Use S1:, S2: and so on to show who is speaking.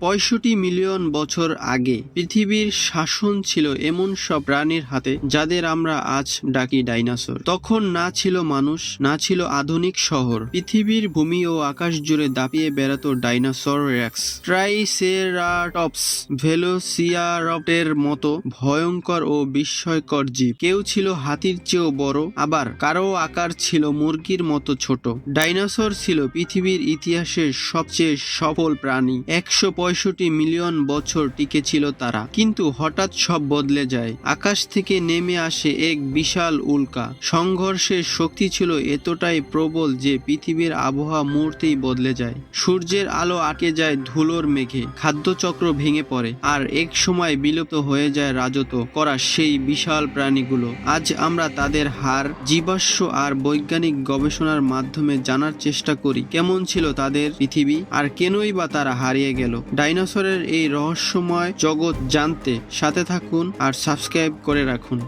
S1: পঁয়ষট্টি মিলিয়ন বছর আগে পৃথিবীর শাসন ছিল এমন সব প্রাণীর হাতে যাদের আমরা আজ ডাকি ডাইনোসর। তখন না ছিল মানুষ, না ছিল আধুনিক শহর। পৃথিবীর ভূমি ও আকাশ জুড়ে দাপিয়ে বেড়াতো ডাইনোসর রেক্স। ট্রাইসেরাটপস ভেলোসিয়ারপটের মতো ভয়ঙ্কর ও বিস্ময়কর জীব। কেউ ছিল হাতির চেয়েও বড়, আবার কারও আকার ছিল মুরগির মতো ছোট। ডাইনোসর ছিল পৃথিবীর ইতিহাসের সবচেয়ে সফল প্রাণী। একশো পঁয়ষট্টি মিলিয়ন বছর টিকে ছিল তারা। কিন্তু হঠাৎ সব বদলে যায়। আকাশ থেকে নেমে আসে এক বিশাল উল্কা। সংঘর্ষের শক্তি ছিল এতটাই প্রবল যে পৃথিবীর আবহাওয়া মুহূর্তেই বদলে যায়। সূর্যের আলো আটকে যায় ধুলোর মেঘে। খাদ্যচক্র ভেঙে পড়ে। আর এক সময় বিলুপ্ত হয়ে যায় রাজত্ব করা সেই বিশাল প্রাণীগুলো। আজ আমরা তাদের হার, জীবাশ্ম আর বৈজ্ঞানিক গবেষণার মাধ্যমে জানার চেষ্টা করি, কেমন ছিল তাদের পৃথিবী? আর কেনই বা তারা হারিয়ে গেল? ডাইনোসরের এই রহস্যময় জগৎ জানতে সাথে থাকুন আর সাবস্ক্রাইব করে রাখুন।